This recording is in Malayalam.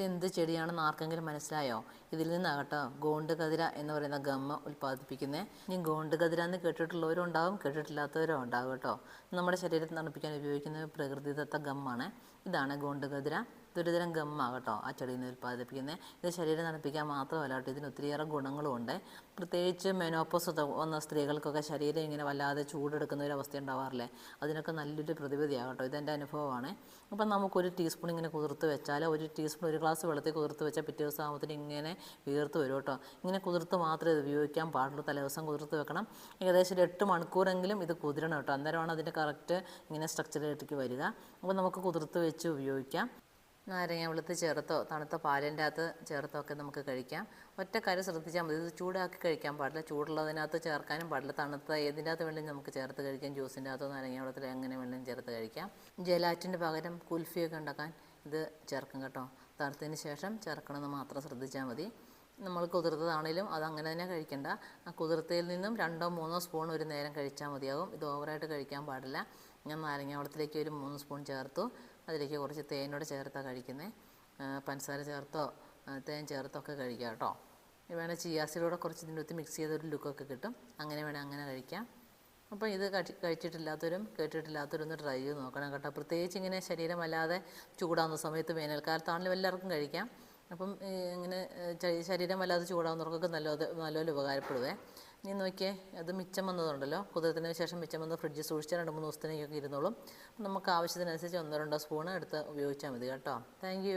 ഇത് എന്ത് ചെടിയാണെന്ന് ആർക്കെങ്കിലും മനസ്സിലായോ? ഇതിൽ നിന്നാകട്ടോ ഗോണ്ട് കതിര എന്ന് പറയുന്ന ഗമ്മ ഉൽപ്പാദിപ്പിക്കുന്നത് ഇനി ഗോണ്ട് കതിര എന്ന് കേട്ടിട്ടുള്ളവരും ഉണ്ടാവും കേട്ടിട്ടില്ലാത്തവരും ഉണ്ടാവും കേട്ടോ. നമ്മുടെ ശരീരത്തിൽ തണുപ്പിക്കാൻ ഉപയോഗിക്കുന്ന പ്രകൃതിദത്ത ഗമ്മാണ് ഇതാണ് ഗോണ്ട് കതിര ഇതൊരു തരം ഗമ്മാകട്ടോ ആ ചെടിയിൽ നിന്ന് ഉൽപ്പാദിപ്പിക്കുന്നത് ഇത് ശരീരം തണുപ്പിക്കാൻ മാത്രമല്ല കേട്ടോ ഇതിന് ഒത്തിരിയേറെ ഗുണങ്ങളും ഉണ്ട്. പ്രത്യേകിച്ച് മെനോപ്പോസ് വന്ന സ്ത്രീകൾക്കൊക്കെ ശരീരം ഇങ്ങനെ വല്ലാതെ ചൂടെടുക്കുന്ന ഒരു അവസ്ഥ ഉണ്ടാവാറില്ലേ? അതിനൊക്കെ നല്ലൊരു പ്രതിവിധിയാകട്ടോ ഇതെന്റെ അനുഭവമാണ്. അപ്പം നമുക്കൊരു ടീസ്പൂൺ ഇങ്ങനെ കുതിർത്ത് വെച്ചാൽ ഒരു ടീസ്പൂൺ ഒരു ഗ്ലാസ് വെള്ളത്തിൽ കുതിർത്ത് വെച്ചാൽ പിറ്റേ ദിവസം ആകുമ്പോഴത്തേന് ഇങ്ങനെ വീർത്ത് വരും കേട്ടോ. ഇങ്ങനെ കുതിർത്ത് മാത്രമേ ഇത് ഉപയോഗിക്കാൻ പാടുള്ളൂ തലേദിവസം കുതിർത്ത് വെക്കണം. ഏകദേശം ഒരു എട്ട് മണിക്കൂറെങ്കിലും ഇത് കുതിരണം കേട്ടോ. അന്നേരമാണ് അതിന്റെ കറക്റ്റ് ഇങ്ങനെ സ്ട്രക്ചറിലേക്ക് വരിക. അപ്പോൾ നമുക്ക് കുതിർത്ത് വെച്ച് ഉപയോഗിക്കാം. നാരങ്ങ വെളുത്ത് ചേർത്തോ തണുത്ത പാലിന്റെ അകത്ത് ചേർത്തോ ഒക്കെ നമുക്ക് കഴിക്കാം. ഒറ്റ കാര്യം ശ്രദ്ധിച്ചാൽ മതി. ഇത് ചൂടാക്കി കഴിക്കാൻ പാടില്ല. ചൂടുള്ളതിനകത്ത് ചേർക്കാനും പാടില്ല. തണുത്ത ഏതിന്റെ അകത്ത് വേണമെങ്കിലും നമുക്ക് ചേർത്ത് കഴിക്കാം. ജ്യൂസിന്റെ അകത്തോ നാരങ്ങ വെള്ളത്തിൽ എങ്ങനെ വേണമെങ്കിലും ചേർത്ത് കഴിക്കാം. ജലാറ്റിന്റെ പകരം കുൽഫിയൊക്കെ ഉണ്ടാക്കാൻ ഇത് ചേർക്കും കേട്ടോ. തണുത്തതിന് ശേഷം ചേർക്കണമെന്ന് മാത്രം ശ്രദ്ധിച്ചാൽ മതി. നമ്മൾ കുതിർത്തതാണേലും അത് അങ്ങനെ തന്നെ കഴിക്കണ്ട. ആ കുതിർത്തയിൽ നിന്നും രണ്ടോ മൂന്നോ സ്പൂൺ ഒരു നേരം കഴിച്ചാൽ മതിയാകും. ഇത് ഓവറായിട്ട് കഴിക്കാൻ പാടില്ല. ഞാൻ നാരങ്ങ വെള്ളത്തിലേക്ക് ഒരു മൂന്ന് സ്പൂൺ ചേർത്തു. അതിലേക്ക് കുറച്ച് തേനോട് ചേർത്താണ് കഴിക്കുന്നത്. പഞ്ചസാര ചേർത്തോ തേൻ ചേർത്തോ ഒക്കെ കഴിക്കാം കേട്ടോ. വേണേൽ ചിയാസിലൂടെ കുറച്ച് ഇതിന്റെ ഒത്ത് മിക്സ് ചെയ്തൊരു ലുക്കൊക്കെ കിട്ടും. അങ്ങനെ വേണേൽ അങ്ങനെ കഴിക്കാം. അപ്പോൾ ഇത് കഴി കഴിച്ചിട്ടില്ലാത്തവരും കേട്ടിട്ടില്ലാത്തവരും ഒന്ന് ട്രൈ ചെയ്ത് നോക്കണം കേട്ടോ. പ്രത്യേകിച്ച് ഇങ്ങനെ ശരീരമല്ലാതെ ചൂടാവുന്ന സമയത്ത് വേനൽക്കാലത്താണെങ്കിലും എല്ലാവർക്കും കഴിക്കാം. അപ്പം ഇങ്ങനെ ശരീരം വല്ലാതെ ചൂടാവുന്നവർക്കൊക്കെ നല്ലത് നല്ലപോലെ ഉപകാരപ്പെടുവേ. ഇനി നോക്കിയേ അത് മിച്ചം വന്നതുണ്ടല്ലോ. കുതിരത്തിന് ശേഷം മിച്ചം വന്ന് ഫ്രിഡ്ജ് സൂക്ഷിച്ചാൽ രണ്ട് മൂന്ന് ദിവസത്തിനേക്കൊക്കെ ഇരുന്നോളും. നമുക്ക് ആവശ്യത്തിനനുസരിച്ച് ഒന്നോ രണ്ടോ സ്പൂൺ എടുത്ത് ഉപയോഗിച്ചാൽ മതി കേട്ടോ. താങ്ക്